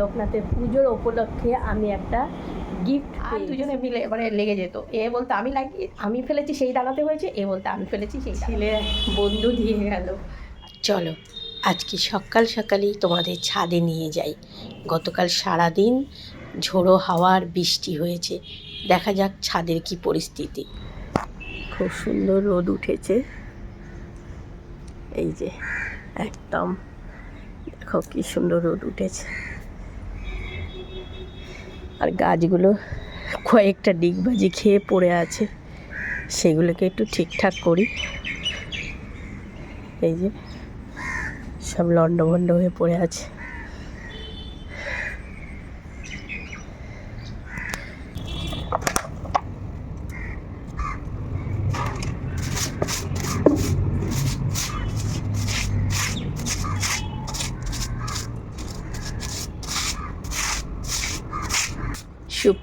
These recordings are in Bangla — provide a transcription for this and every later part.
লোকনাথের পুজোর উপলক্ষে আমি একটা গিফট আর দুজনে মিলে এবারে লেগে যেত। এ বলতে আমি লাগিয়ে আমি ফেলেছি সেই দানাতে হয়েছে এ বলতে আমি ফেলেছি সেই ছেলে বন্ধু দিয়ে গেল। চলো আজকে সকাল সকালেই তোমাদের ছাদে নিয়ে যাই। গতকাল সারাদিন ঝোড়ো হাওয়ার বৃষ্টি হয়েছে। দেখা যাক ছাদের কি পরিস্থিতি। খুব সুন্দর রোদ উঠেছে। এই যে একদম। দেখো কি সুন্দর রোদ উঠেছে। আর গাছগুলো কয়েকটা ডিগবাজি খেয়ে পড়ে আছে, সেগুলোকে একটু ঠিকঠাক করি। এই যে সব লন্ডভন্ড হয়ে পড়ে আছে।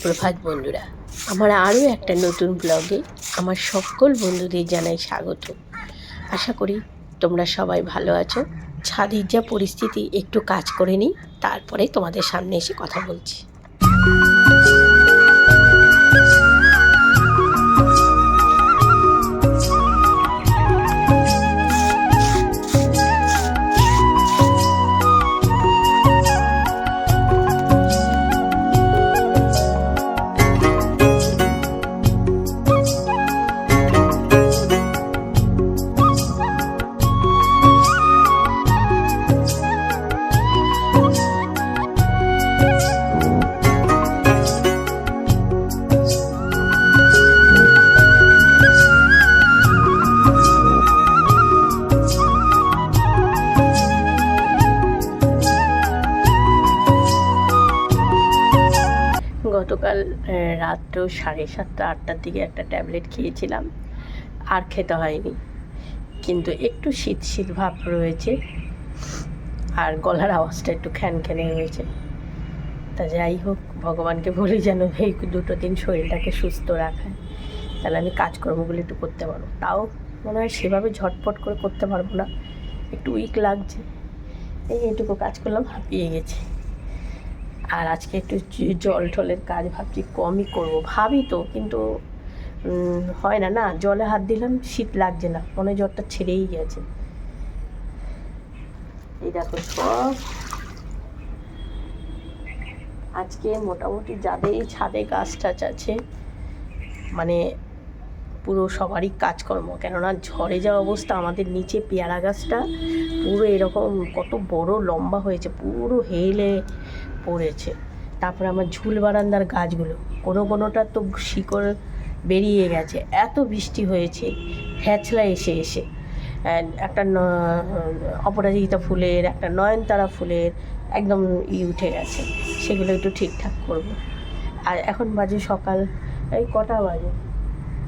সুপ্রভাত বন্ধুরা, আমার আরও একটা নতুন ব্লগে আমার সকল বন্ধুদের জানাই স্বাগত। আশা করি তোমরা সবাই ভালো আছো। ছাদের যা পরিস্থিতি, একটু কাজ করে নিই, তারপরে তোমাদের সামনে এসে কথা বলছি। রাত্র সাড়ে সাতটা, আটটার দিকে একটা ট্যাবলেট খেয়েছিলাম, আর খেতে হয়নি। কিন্তু একটু শীত শীত ভাব রয়েছে, আর গলার আওয়াজটা একটু খ্যানখ্যানে রয়েছে। তা যাই হোক, ভগবানকে বলি যেন এই দুটো দিন শরীরটাকে সুস্থ রাখায়। তাহলে আমি কাজকর্মগুলো একটু করতে পারব। তাও মনে হয় সেভাবে ঝটপট করে করতে পারব না। একটু উইক লাগছে। এই এইটুকু কাজ করলাম, হাঁপিয়ে গেছি। আর আজকে একটু জল টলের কাজ ভাবছি কমই করব। ভাবি তো, কিন্তু হয় না না, জলে হাত দিলাম, শীত লাগছে না, মনে জ্বরটা ছেড়েই গেছে। এই দেখো সব। আজকে মোটামুটি যাদের ছাদে গাছ টাছ আছে মানে পুরো সবারই কাজকর্ম, কেননা ঝড়ে যাওয়া অবস্থা, আমাদের নিচে পেয়ারা গাছটা পুরো এরকম কত বড় লম্বা হয়েছে, পুরো হেলে পড়েছে। তারপরে আমার ঝুল বারান্দার গাছগুলো, কোনো কোনোটা তো শিকড় বেরিয়ে গেছে। এত বৃষ্টি হয়েছে হ্যাচলা এসে এসে। একটা অপরাজিতা ফুলের, একটা নয়নতারা ফুলের একদম ই উঠে গেছে। সেগুলো একটু ঠিকঠাক করব। আর এখন বাজে সকাল, এই কটা বাজে?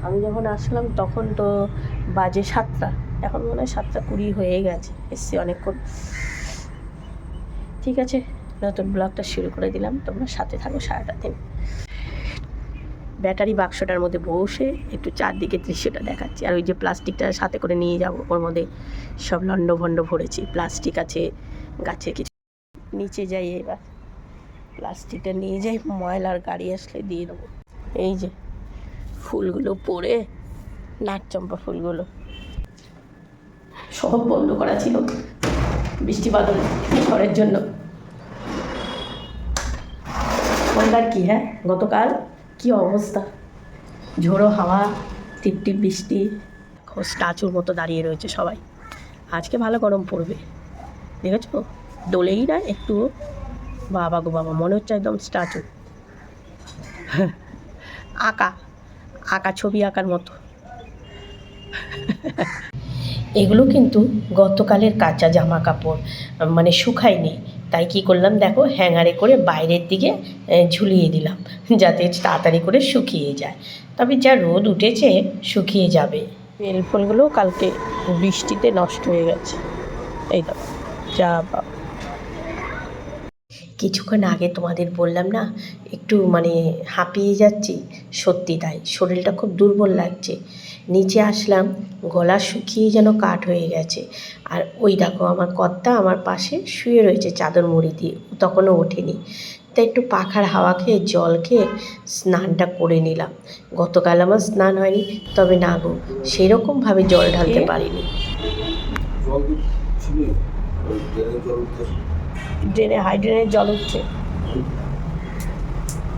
আমি যখন আসলাম তখন তো বাজে সাতটা। এখন মনে হয় সাতটা কুড়ি হয়ে গেছে, এসছি অনেকক্ষণ। ঠিক আছে। নতুন ব্লগটা শুরু করে দিলাম। তোমরা সাথে থাকো সারাটা দিন। ব্যাটারি বাক্সটার মধ্যে বসে একটু চারদিকে দৃশ্যটা দেখাচ্ছি। আর ওই যে প্লাস্টিকটা সাথে করে নিয়ে যাব, ওর মধ্যে সব লণ্ডভণ্ড ভরেছি। প্লাস্টিক আছে, গাছে কিছু নিচে যাই এবার। প্লাস্টিকটা নিয়ে যাই, ময়লার গাড়ি আসলে দিয়ে দেবো। এই যে ফুলগুলো পড়ে নাকচম্পা ফুলগুলো। সব বন্ধ করা ছিল বৃষ্টি বাদল ঝড়ের জন্য। বলবার কি হ্যাঁ? গতকাল কি অবস্থা? ঝোড়ো হাওয়া, টিপটিপ বৃষ্টি, স্ট্যাচুর মতো দাঁড়িয়ে রয়েছে সবাই। আজকে ভালো গরম পড়বে। দেখেছ? দোলেই না, একটু বাবা গো বাবা, মনে হচ্ছে একদম স্ট্যাচু। আঁকা আঁকা, ছবি আঁকার মতো। এগুলো কিন্তু গতকালের কাঁচা জামা কাপড় মানে শুকায়নি। তাই কি করলাম? দেখো হ্যাঙ্গারে করে বাইরের দিকে ঝুলিয়ে দিলাম যাতে তাড়াতাড়ি করে শুকিয়ে যায়। তবে যা রোদ উঠেছে শুকিয়ে যাবে। বেল ফুলগুলো কালকে বৃষ্টিতে নষ্ট হয়ে গেছে। এই দেখো যা কিছুক্ষণ আগে তোমাদের বললাম না একটু মানে হাঁপিয়ে যাচ্ছি সত্যি তাই। শরীরটা খুব দুর্বল লাগছে। নিচে আসলাম গলা শুকিয়ে যেন কাঠ হয়ে গেছে। আর ওই দেখো আমার কর্তা আমার পাশে শুয়ে রয়েছে চাদর মুড়ি দিয়ে। তখনও ওঠেনি। তাই একটু পাখার হাওয়া খেয়ে জল খেয়ে স্নানটা করে নিলাম। গতকাল আমার স্নান হয়নি তবে না গো সেরকমভাবে জল ঢালতে পারিনি। তো ড্রেনে হাইড্রেনের জল উঠছে।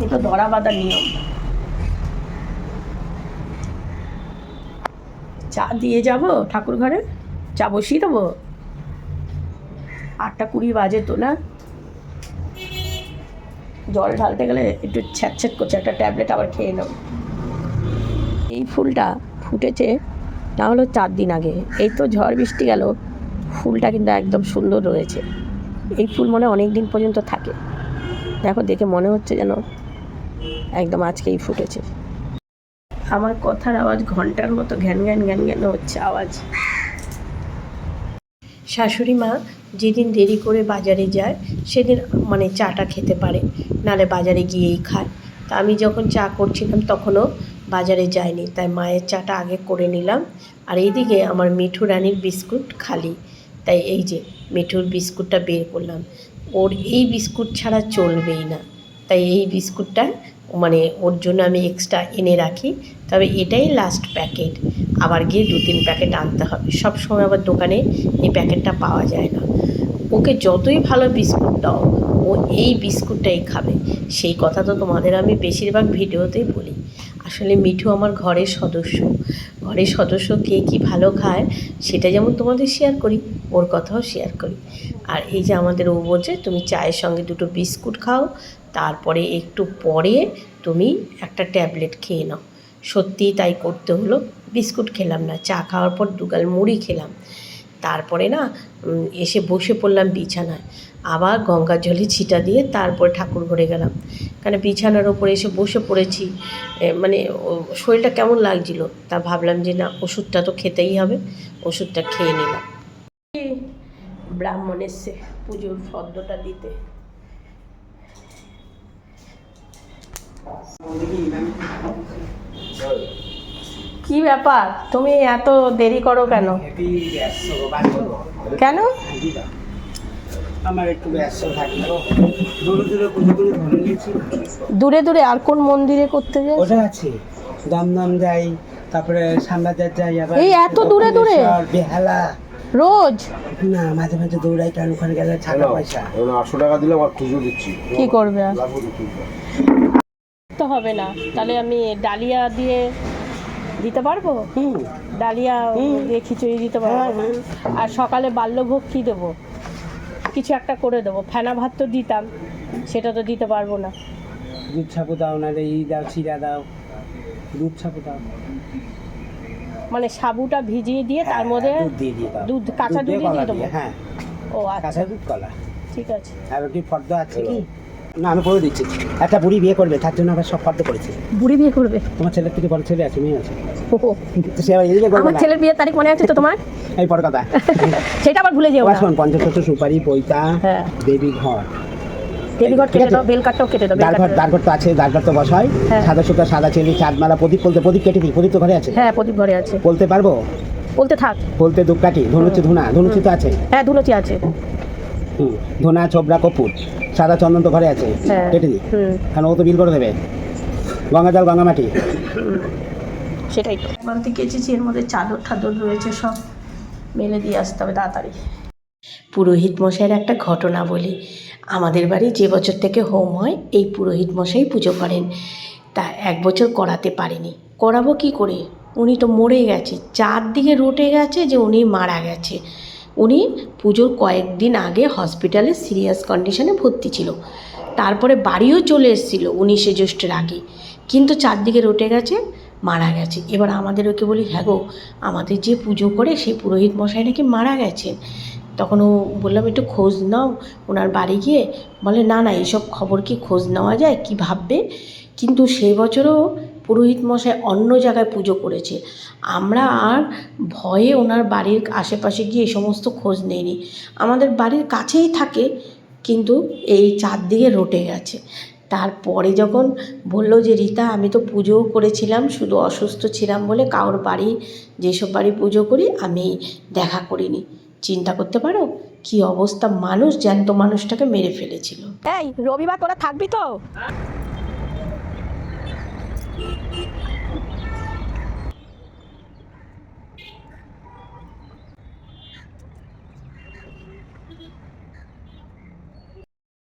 এটা ধরা বাঁধা নিয়ম। চা দিয়ে যাব ঠাকুর ঘরে। চা বসিয়ে দেবো। আটটা কুড়ি বাজে তো না? জল ঢালতে গেলে একটু ছ্যাঁচ্ছ্যাট করছে, একটা ট্যাবলেট আবার খেয়ে নেব। এই ফুলটা ফুটেছে, না হলো চার দিন আগে। এই তো ঝড় বৃষ্টি গেল, ফুলটা কিন্তু একদম সুন্দর রয়েছে। এই ফুল মনে অনেক দিন পর্যন্ত থাকে। দেখো দেখে মনে হচ্ছে যেন একদম আজকেই ফুটেছে। আমার কথার আওয়াজ ঘণ্টার মতো ঘ্যান ঘ্যান ঘ্যান ঘ্যান হচ্ছে আওয়াজ। শাশুড়ি মা যেদিন দেরি করে বাজারে যায়, সেদিন মানে চাটা খেতে পারে, নালে বাজারে গিয়েই খায়। তা আমি যখন চা করছিলাম তখনও বাজারে যাইনি তাই মায়ের চাটা আগে করে নিলাম। আর এইদিকে আমার মিঠু রানীর বিস্কুট খালি। তাই এই যে মিঠুর বিস্কুটটা বের করলাম। ওর এই বিস্কুট ছাড়া চলবেই না। তাই এই বিস্কুটটা মানে ওর জন্য আমি এক্সট্রা এনে রাখি। তবে এটাই লাস্ট প্যাকেট আবার গিয়ে দু তিন প্যাকেট আনতে হবে। সব সময় আবার দোকানে এই প্যাকেটটা পাওয়া যায় না। ওকে যতই ভালো বিস্কুট দাও, ও এই বিস্কুটটাই খাবে। সেই কথা তো তোমাদের আমি বেশিরভাগ ভিডিওতেই বলি। আসলে মিঠু আমার ঘরের সদস্য। ঘরের সদস্য কে কী ভালো খায়, সেটা যেমন তোমাদের শেয়ার করি, ওর কথাও শেয়ার করি। আর এই যে আমাদের ও বলছে, তুমি চায়ের সঙ্গে দুটো বিস্কুট খাও, তারপরে একটু পরে তুমি একটা ট্যাবলেট খেয়ে নাও। সত্যিই তাই করতে হলো, বিস্কুট খেলাম না, চা খাওয়ার পর দুগাল মুড়ি খেলাম। তারপরে না এসে বসে পড়লাম বিছানায়। আবার গঙ্গা জলে ছিটা দিয়ে তারপর ঠাকুর ঘরে গেলাম। কারণ বিছানার ওপরে এসে বসে পড়েছি মানে শরীরটা কেমন লাগছিল? তা ভাবলাম যে না, ওষুধটা তো খেতেই হবে, ওষুধটা খেয়ে নিলাম। ব্রাহ্মণ এসছে পুজোর ফদ্দটা দিতে। কি ব্যাপার? তুমি এত দেরি করো কেন? কেন? দূরে দূরে আর কোন মন্দিরে করতে যাই ওটা আছে। দমদম যাই তারপরে শ্যামবাজার যাই আবার এই এত দূরে দূরে? বেহালা। রোজ? না মাঝে মাঝে দৌড়াই কারণ ওখানে গেলে টাকা পয়সা। আটশো টাকা দিলে আমার পুজো দিচ্ছি। কি করবে আর? তো হবে না। তাহলে আমি ডালিয়া দিয়ে দিতে পারব? হুম। ডালিয়া হুম। দিয়ে খিচুড়ি দিতে পারব? হ্যাঁ, হ্যাঁ। আর সকালে বাল্যভোগ কি দেবো? কিছু একটা করে দেবো। ফেনা ভাত তো দিতাম সেটা তো দিতে পারব না। দুধ ছাপু দাও না ই দাও চিরা দাও। দুধ ছাপু দাও। মানে সাবুটা ভিজিয়ে দিয়ে তার হ্যাঁ, মধ্যে দুধ দিয়ে দিয়ে দুধ কাঁচা দিয়ে দুধই দিয়ে দেবো। হ্যাঁ। ও আচ্ছা। কাঁচা দুধ কলা। ঠিক আছে। আর কি ফর্দ আছে কি? না আমি করে দিচ্ছি। একটা বুড়ি বিয়ে করবে তার জন্য আবার সব ফর্দ করেছি। বুড়ি বিয়ে করবে? তোমার ছেলের থেকে বড় ছেলে আছে মেয়ে আছে। ও, তো সে আবার করবে আমার না। ছেলের বিয়ের তারিখ মনে আছে তো তোমার? এই পর কথা। সেটা আবার ভুলে যেও না। পঞ্চাশ সুপারি পৈতা হ্যাঁ। দেবী ঘর কেটে আছে। দাও বেলকাটটাও কেটে দাও দাঁড়ঘর দাঁড়ঘর তো আছে দাঁড়ঘর তো বসাই। হ্যাঁ। সাদা সুতা সাদা চেলি চাঁদমালা প্রদীপ বলতে প্রদীপ কেটে দিই প্রদীপ তো ঘরে আছে? হ্যাঁ প্রদীপ ঘরে আছে। বলতে পারব? বলতে থাক। বলতে ধনুচি ধুনা ধনুচি তো আছে? হ্যাঁ আছে। হুম ধুনা চোবড়া কপুর সাদা চন্দন তো ঘরে আছে হ্যাঁ কেটে দিই। কারণ ও তো বিল করে দেবে। গঙ্গা জল গঙ্গা মাটি। সেটাই। তো বালতি কেচেছি এর মধ্যে চাদর ঠাদর রয়েছে সব। মেলে দিয়ে আসতে হবে তাড়াতাড়ি। পুরোহিত মশাইয়ের একটা ঘটনা বলি। আমাদের বাড়ি যে বছর থেকে হোম হয়, এই পুরোহিত মশাই পুজো করেন। তা এক বছর করাতে পারেনি। করাবো কি করে? উনি তো মরে গেছে। চারদিকে রটে গেছে যে উনি মারা গেছে। উনি পুজোর কয়েকদিন আগে হসপিটালে সিরিয়াস কন্ডিশনে ভর্তি ছিল। তারপরে বাড়িও চলে এসেছিল উনিশে জ্যৈষ্ঠের আগে। কিন্তু চারদিকে রটে গেছে, মারা গেছে। এবার আমাদের ওকে বলি হ্যাঁ গো, আমাদের যে পুজো করে সেই পুরোহিত মশাই নাকি মারা গেছেন? তখন ও বললাম, একটু খোঁজ নাও। ওনার বাড়ি গিয়ে বলে, না না, এইসব খবর কি খোঁজ নেওয়া যায়? কি ভাববে? কিন্তু সেই বছরও পুরোহিত মশাই অন্য জায়গায় পুজো করেছে। আমরা আর ভয়ে ওনার বাড়ির আশেপাশে গিয়ে এই সমস্ত খোঁজ নেইনি। আমাদের বাড়ির কাছেই থাকে, কিন্তু এই চারদিকে রটে গেছে। তারপরে যখন বলল যে, রীতা, আমি তো পুজোও করেছিলাম, শুধু অসুস্থ ছিলাম বলে কারোর বাড়ি, যেসব বাড়ি পুজো করি, আমি দেখা করিনি। চিন্তা করতে পারো? কি অবস্থা মানুষ জ্যান্ত মানুষটাকে মেরে ফেলেছিল। এই, রবিবার তোরা থাকবি তো?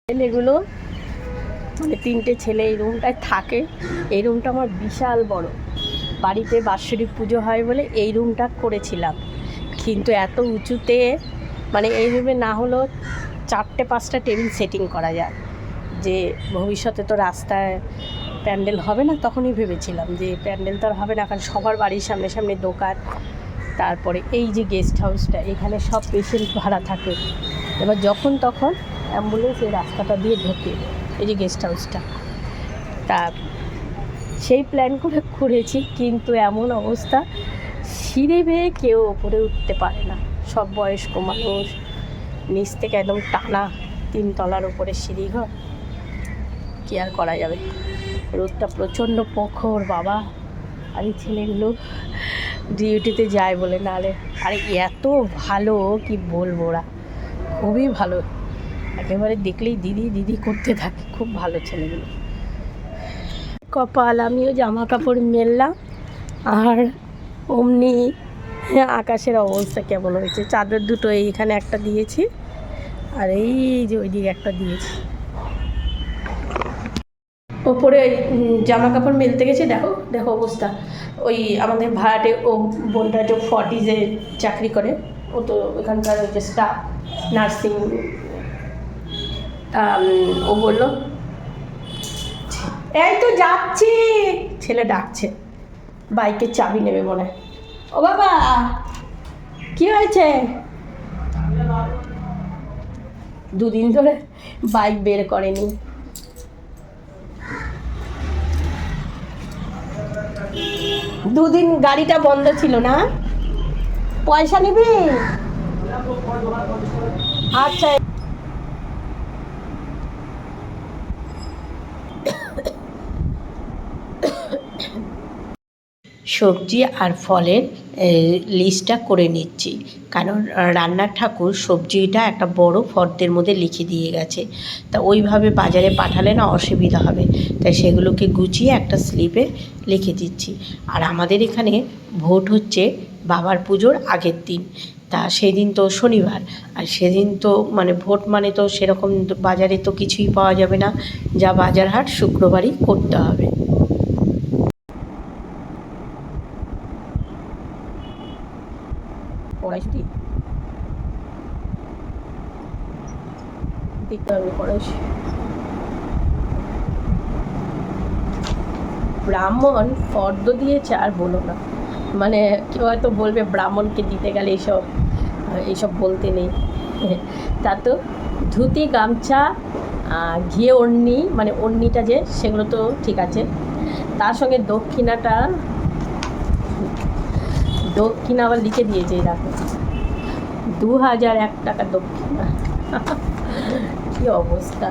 ছেলেগুলো মানে তিনটে ছেলে এই রুমটায় থাকে, এই রুমটা আমার বিশাল বড়। বাড়িতে বাৎসরিক পুজো হয় বলে এই রুমটা করেছিলাম। কিন্তু এত উঁচুতে মানে এইভাবে না হলেও চারটে, পাঁচটা টেবিল সেটিং করা যায়। যে ভবিষ্যতে তো রাস্তায় প্যান্ডেল হবে না, তখনই ভেবেছিলাম যে প্যান্ডেল তো আর হবে না, কারণ সবার বাড়ির সামনে সামনে দোকান। তারপরে এই যে গেস্ট হাউসটা এখানে সব পেশেন্ট ভাড়া থাকে। এবার যখন তখন অ্যাম্বুলেন্স এই রাস্তাটা দিয়ে ঢোকে, এই যে গেস্ট হাউসটা তা সেই প্ল্যান করে করেছি, কিন্তু এমন অবস্থা সিঁড়ি বেয়ে কেউ ওপরে উঠতে পারে না। সব বয়স্ক মানুষ, নিচ থেকে একদম টানা তিনতলার উপরে সিঁড়িঘর। কি আর করা যাবে? রোদটা প্রচণ্ড প্রখর বাবা। আর এই ছেলেগুলো, ডিউটিতে যায় বলে নাহলে আর এত ভালো, কি বলব ওরা? খুবই ভালো। একেবারে দেখলেই দিদি দিদি করতে থাকে। খুব ভালো ছেলেগুলো। কপাল, আমিও জামা কাপড় মেললাম। আর অমনি আকাশের অবস্থা কেমন হয়েছে? চাদর দুটো এইখানে একটা দিয়েছি, আর এই যে ওইদিকে একটা দিয়েছি। ওপরে জামা কাপড় মেলতে গেছে, দেখো দেখো অবস্থা। ওই আমাদের ভাড়াটে ও বোনটা যে ফর্টিজে চাকরি করে, ও তো ওখানকার ওই যে স্টাফ নার্সিং ও বলল, এই তো যাচ্ছি। ছেলে ডাকছে। বাইকের চাবি নেবে মনে ও বাবা, কি হয়েছে? দুদিন ধরে বাইক বের করেনি। দুদিন গাড়িটা বন্ধ ছিল না? পয়সা নিবি? আচ্ছা সবজি আর ফলের লিস্টটা করে নিচ্ছি। কারণ রান্নার ঠাকুর সবজিটা একটা বড় ফর্দের মধ্যে লিখে দিয়ে গেছে। তা ওইভাবে বাজারে পাঠালে না অসুবিধা হবে। তাই সেগুলোকে গুছিয়ে একটা স্লিপে লিখে দিচ্ছি। আর আমাদের এখানে ভোট হচ্ছে বাবার পুজোর আগের দিন। তা সেদিন তো শনিবার। আর সেদিন তো মানে ভোট মানে তো সেরকম বাজারে তো কিছুই পাওয়া যাবে না। যা বাজার হাট শুক্রবারই করতে হবে। ব্রাহ্মণ ফর্দ দিয়েছে আর বলো না। মানে কেউ হয়তো বলবে, ব্রাহ্মণকে দিতে গেলে এইসব এইসব বলতে নেই। তা তো ধুতি, গামছা ঘিয়ে ওড়নি মানে ওড়নিটা যে, সেগুলো তো ঠিক আছে। তার সঙ্গে দক্ষিণাটা, দক্ষিণা আবার লিখে দিয়েছে দেখো। দু হাজার এক টাকা দক্ষিণা। কি অবস্থা?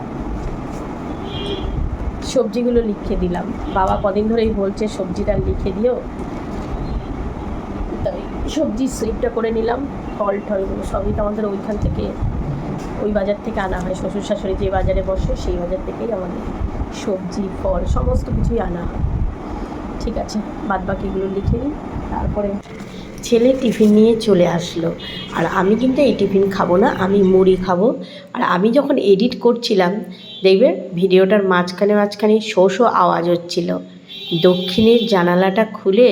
সবজিগুলো লিখে দিলাম। বাবা কদিন ধরেই বলছে সবজিটা লিখে দিও। তাই সবজির স্লিপটা করে নিলাম, ফল টলগুলো সবই তো আমাদের ওইখান থেকে, ওই বাজার থেকে আনা হয়। শ্বশুর শাশুড়ি যে বাজারে বসে সেই বাজার থেকেই আমাদের সবজি, ফল, সমস্ত কিছুই আনা হয়। ঠিক আছে বাদ বাকিগুলো লিখে নিই, তারপরে ছেলে টিফিন নিয়ে চলে আসলো। আর আমি কিন্তু এই টিফিন খাব না, আমি মুড়ি খাব। আর আমি যখন এডিট করছিলাম, দেখবে ভিডিওটার মাঝখানে মাঝখানে শো শো আওয়াজ হচ্ছিল। দক্ষিণের জানালাটা খুলে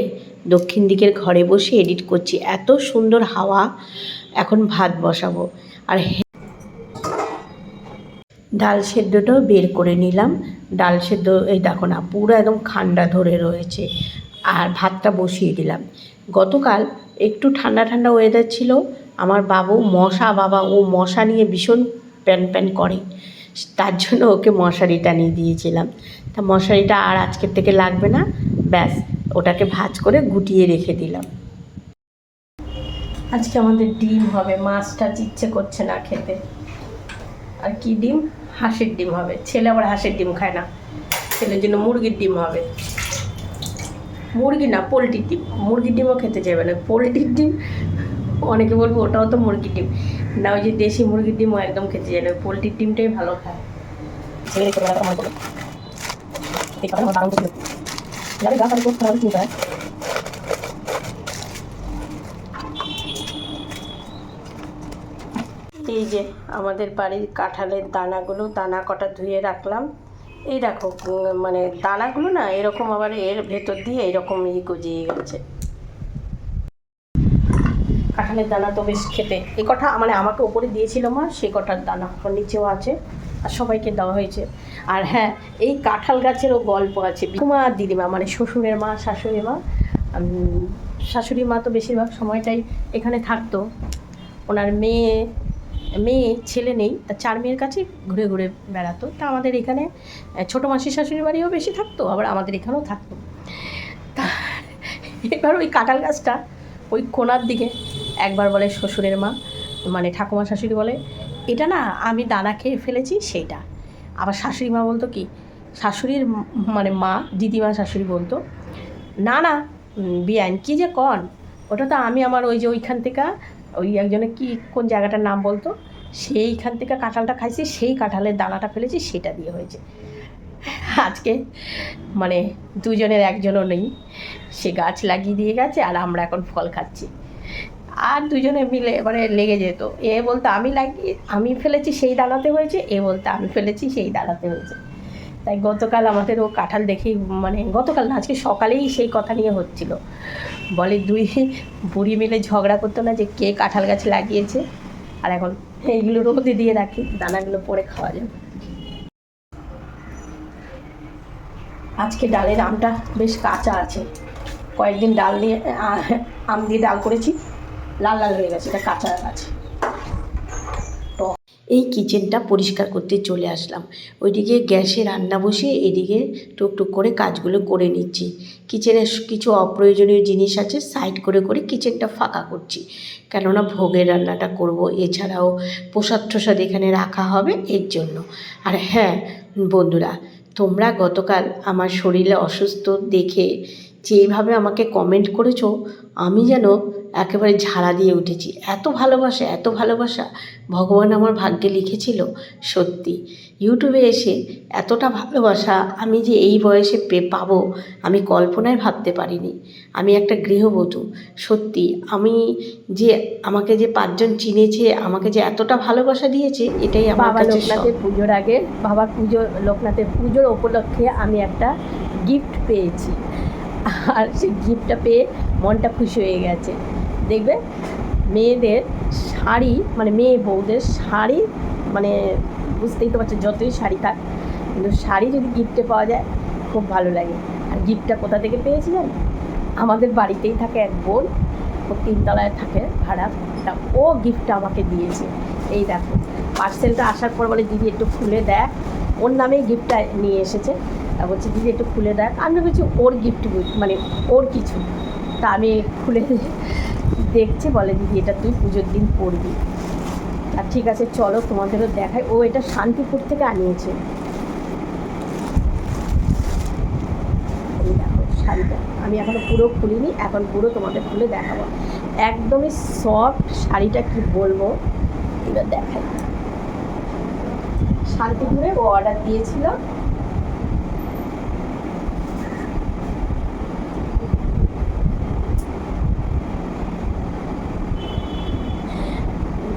দক্ষিণ দিকের ঘরে বসে এডিট করছি। এত সুন্দর হাওয়া, এখন ভাত বসাবো। আর ডাল সেদ্ধটাও বের করে নিলাম। ডাল সেদ্ধ, এই দেখো না, পুরো একদম ঠান্ডা ধরে রয়েছে। আর ভাতটা বসিয়ে দিলাম। গতকাল একটু ঠান্ডা ঠান্ডা ওয়েদার ছিল। আমার বাবু মশা বাবা, ও মশা নিয়ে ভীষণ প্যান প্যান করে। তার জন্য ওকে মশারি টানিয়ে দিয়েছিলাম। তা মশারিটা আর আজকের থেকে লাগবে না। ব্যাস, ওটাকে ভাজ করে গুটিয়ে রেখে দিলাম। আজকে আমাদের ডিম হবে। মাছটা ইচ্ছে করছে না খেতে। আর কি ডিম? হাঁসের ডিম হবে। ছেলে আবার হাঁসের ডিম খায় না। ছেলের জন্য মুরগির ডিম হবে। মুরগি না পোলট্রির ডিম। মুরগির ডিমও খেতে চাইবে না। পোলট্রির ডিম অনেকে বলব ওটাও তো মুরগির ডিম। না ওই যে দেশি মুরগির ডিমও একদম খেতে চায় না। পোলট্রির ডিমটাই ভালো খায় এই যে আমাদের বাড়ির কাঁঠালের দানাগুলো দানা কটা ধুয়ে রাখলাম। এই দেখো মানে দানাগুলো না এরকম আবার এর ভেতর দিয়ে এরকম ই গজিয়ে গেছে। কাঁঠালের দানা তো বেশ খেতে। এই কটা মানে আমাকে ওপরে দিয়েছিল মা, সে কটার দানা নিচেও আছে, আর সবাইকে দেওয়া হয়েছে। আর হ্যাঁ এই কাঁঠাল গাছেরও গল্প আছে। আর দিদিমা মানে শ্বশুরের মা, শাশুড়ি মা শাশুড়ি মা তো বেশিরভাগ সময়টাই এখানে থাকতো। ওনার মেয়ে মেয়ে, ছেলে নেই, তা চার মেয়ের কাছে ঘুরে ঘুরে বেড়াতো। তা আমাদের এখানে ছোটো মাসির শাশুড়ি বাড়িও বেশি থাকতো, আবার আমাদের এখানেও থাকতো। তা এবার ওই কাঁঠাল গাছটা ওই কোনার দিকে একবার বলে শ্বশুরের মা মানে ঠাকুমা শাশুড়ি বলে, এটা না আমি দানা খেয়ে ফেলেছি, সেইটা। আবার শাশুড়ি মা বলতো কি, শাশুড়ির মানে মা, দিদিমা শাশুড়ি বলতো, না না বিয়ান কী যে কন? ওটা তো আমি আমার ওই যে ওইখান থেকে ওই একজনে কি, কোন জায়গাটার নাম বলতো? সেইখান থেকে কাঁঠালটা খাইছি, সেই কাঁঠালের দানাটা ফেলেছি, সেটা দিয়ে হয়েছে। আজকে মানে দুজনের একজনও নেই, সে গাছ লাগিয়ে দিয়ে গেছে আর আমরা এখন ফল খাচ্ছি। আর দুজনে মিলে এবারে লেগে যেত। এ বলতো, আমি লাগিয়ে, আমি ফেলেছি সেই দানাতে হয়েছে, এ বলতে, আমি ফেলেছি সেই দানাতে হয়েছে। তাই গতকাল আমাদের ও কাঁঠাল দেখেই মানে গতকাল না, আজকে সকালেই সেই কথা নিয়ে হচ্ছিল। বলে দুই বুড়ি মিলে ঝগড়া করতো না যে কে কাঁঠাল গাছ লাগিয়েছে, আর এখন এইগুলো রোদে দিয়ে রাখি, দানাগুলো পরে খাওয়া যাবে। আজকে ডালের আমটা বেশ কাঁচা আছে। কয়েকদিন ডাল দিয়ে আম দিয়ে ডাল করেছি, লাল লাল হয়ে গেছে, এটা কাঁচা আছে এই কিচেনটা পরিষ্কার করতে চলে আসলাম। ওইদিকে গ্যাসে রান্না বসে এদিকে টুকটুক করে কাজগুলো করে নিচ্ছি। কিচেনের কিছু অপ্রয়োজনীয় জিনিস আছে সাইড করে করে কিচেনটা ফাঁকা করছি। কেননা ভোগের রান্নাটা করব, এছাড়াও প্রসাদ টসাদ এখানে রাখা হবে এর জন্য। আর হ্যাঁ বন্ধুরা, তোমরা গতকাল আমার শরীরে অসুস্থ দেখে যেভাবে আমাকে কমেন্ট করেছ আমি যেন একেবারে ঝাড়া দিয়ে উঠেছি। এত ভালোবাসা এত ভালোবাসা ভগবান আমার ভাগ্যে লিখেছিল সত্যি। ইউটিউবে এসে এতটা ভালোবাসা আমি যে এই বয়সে পে পাবো আমি কল্পনায় ভাবতে পারিনি। আমি একটা গৃহবধূ সত্যি। আমি যে আমাকে যে পাঁচজন চিনেছে আমাকে যে এতটা ভালোবাসা দিয়েছে এটাই আমার বাবা লোকনাথের পুজোর আগে বাবা পুজো লোকনাথের পুজোর উপলক্ষে আমি একটা গিফট পেয়েছি। আর সেই গিফটটা পেয়ে মনটা খুশি হয়ে গেছে। দেখবে মেয়েদের শাড়ি মানে মেয়ে বউদের শাড়ি মানে বুঝতেই তো পারছ যতই শাড়ি থাক, কিন্তু শাড়ি যদি গিফটে পাওয়া যায়, খুব ভালো লাগে। আর গিফটটা কোথা থেকে পেয়েছি জানো? আমাদের বাড়িতেই থাকে এক বোন, ও তিনতলায় থাকে ভাড়া, তা ও গিফটটা আমাকে দিয়েছে। এই দেখো, পার্সেলটা আসার পর বলে, দিদি, একটু খুলে দেখ। ওর নামেই গিফটটা নিয়ে এসেছে। বলছে, দিদি, একটু খুলে দেখ। আমি ভেবেছি, ওর গিফট মানে ওর কিছু। তা আমি খুলে দেখছি, বলে, দিদি, এটা তুই পুজোর দিন পরবি। আর ঠিক আছে, চলো, তোমাদেরও দেখাই। ও এটা শান্তিপুর থেকে আনিয়েছে। দেখো, শাড়িটা। আমি এখনও পুরো খুলিনি, এখন পুরো তোমাদের খুলে দেখাবো। একদমই সফট শাড়িটা কি বলব? এবার দেখাই। শান্তিপুরে ও অর্ডার দিয়েছিল।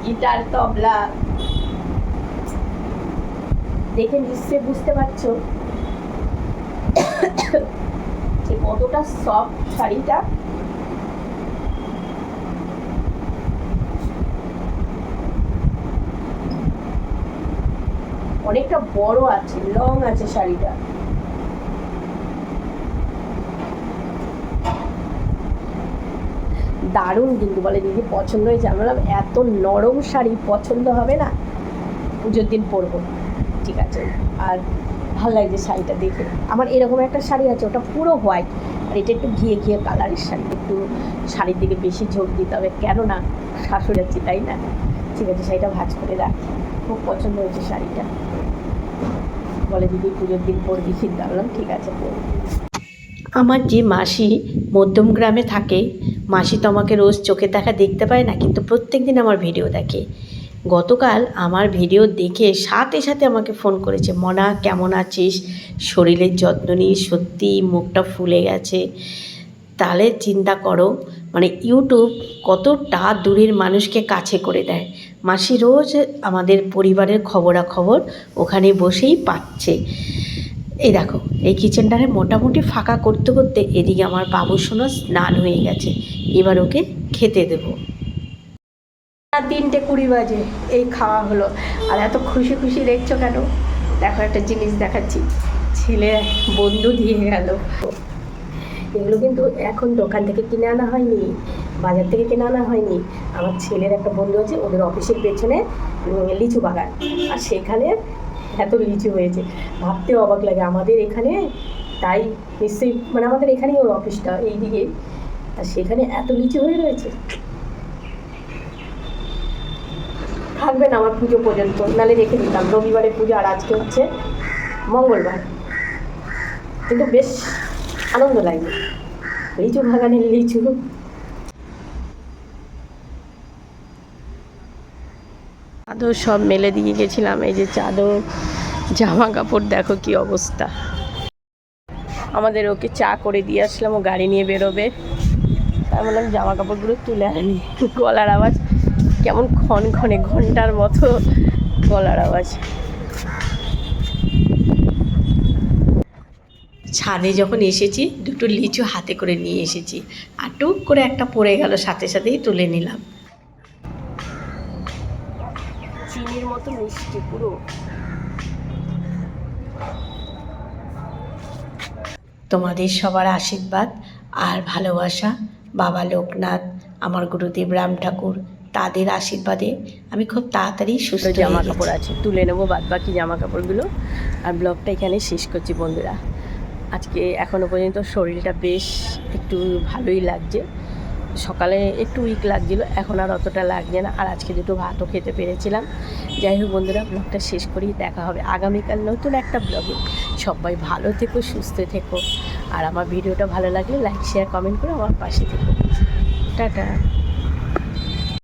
গিটার তবলা। দেখে নিশ্চয়ই বুঝতে পারছ যে কতটা সফট শাড়িটা। অনেকটা বড় আছে লং আছে শাড়িটা। দারুণ কিন্তু বলে দিদি পছন্দ হয়েছে। আমি বললাম, এত নরম শাড়ি পছন্দ হবে না? পুজোর দিন পরবো। ঠিক আছে। আর ভালো লাগছে শাড়িটা দেখে। আমার এরকম একটা শাড়ি আছে, ওটা পুরো হোয়াইট আর এটা একটু ঘিয়ে ঘিয়ে কালারের শাড়ি। একটু শাড়ির দিকে বেশি ঝোঁক দিতে হবে। কেন না শাশুড়ি যাচ্ছি তাই না? ঠিক আছে, শাড়িটা ভাজ করে রাখি। খুব পছন্দ হয়েছে শাড়িটা। বলে দিদি, পুজোর দিন পড়বি চিন্তা করলাম ঠিক আছে পড়বি আমার যে মাসি মধ্যম গ্রামে থাকে মাসি তো আমাকে রোজ চোখে দেখা দেখতে পায় না, কিন্তু প্রত্যেক দিন আমার ভিডিও দেখে। গতকাল আমার ভিডিও দেখে সাথে সাথে আমাকে ফোন করেছে, মনা, কেমন আছিস? শরীরের যত্ন নিস, সত্যি মুখটা ফুলে গেছে। তাহলে চিন্তা করো মানে ইউটিউব কতটা দূরের মানুষকে কাছে করে দেয়। মাসি রোজ আমাদের পরিবারের খবরাখবর ওখানে বসেই পাচ্ছে। এই দেখো, এই কিচেনটারে মোটামুটি ফাঁকা করতে করতে এদিকে আমার বাবু সোনা স্নান হয়ে গেছে। এবার ওকে খেতে দেবো। তিনটে কুড়ি বাজে, এই খাওয়া হলো। আর এত খুশি খুশি দেখছ কেন? দেখো একটা জিনিস দেখাচ্ছি। ছেলে, বন্ধু দিয়ে গেল। এগুলো কিন্তু এখন দোকান থেকে কিনে আনা হয়নি, বাজার থেকে কিনে আনা হয়নি। আমার ছেলের একটা বন্ধু আছে, ওদের অফিসের পেছনে লিচু বাগান। আর সেখানে এত লিচু হয়েছে। ভাবতে অবাক লাগে। আমাদের এখানে তাই নিশ্চয়ই মানে আমাদের এখানেই ওর অফিসটা এইদিকে আর সেখানে এত লিচু হয়ে রয়েছে। থাকবে না আমার পুজো পর্যন্ত। নালে রেখে দিতাম। রবিবারে পুজো আর আজকে হচ্ছে মঙ্গলবার। কিন্তু বেশ আনন্দ লাগে। লিচু বাগানের লিচু। চাদর সব মেলে দিয়ে গেছিলাম, এই যে চাদর জামা কাপড় দেখো কি অবস্থা। আমাদের ওকে চা করে দিয়ে আসলাম, ও গাড়ি নিয়ে বেরোবে। তাই বললাম জামা কাপড়গুলো তুলে আনি। গলার আওয়াজ কেমন ক্ষণ ক্ষণে ঘণ্টার মতো গলার আওয়াজ। ছাদে যখন এসেছি, দুটো লিচু হাতে করে নিয়ে এসেছি। আর টুক করে একটা পড়ে গেল, সাথে সাথেই তুলে নিলাম। মতো মিষ্টি পুরো। তোমাদের সবার আশীর্বাদ আর ভালোবাসা বাবা লোকনাথ আমার গুরুদেব রাম ঠাকুর তাদের আশীর্বাদে আমি খুব তাড়াতাড়ি সুস্থ জামা কাপড় আছে তুলে নেব বাদ বাকি জামা কাপড়গুলো আর ব্লগটা এখানে শেষ করছি বন্ধুরা। আজকে এখনও পর্যন্ত শরীরটা বেশ একটু ভালোই লাগছে। সকালে একটু উইক লাগছিল, এখন আর অতটা লাগছে না। আর আজকে দুটো ভাতও খেতে পেরেছিলাম। যাই হোক বন্ধুরা, ব্লগটা শেষ করেই দেখা হবে আগামীকাল নতুন একটা ব্লগে। সবাই ভালো থেকো, সুস্থ থেকো। আর আমার ভিডিওটা ভালো লাগলে লাইক শেয়ার কমেন্ট করে আমার পাশে থেকো। টাটা।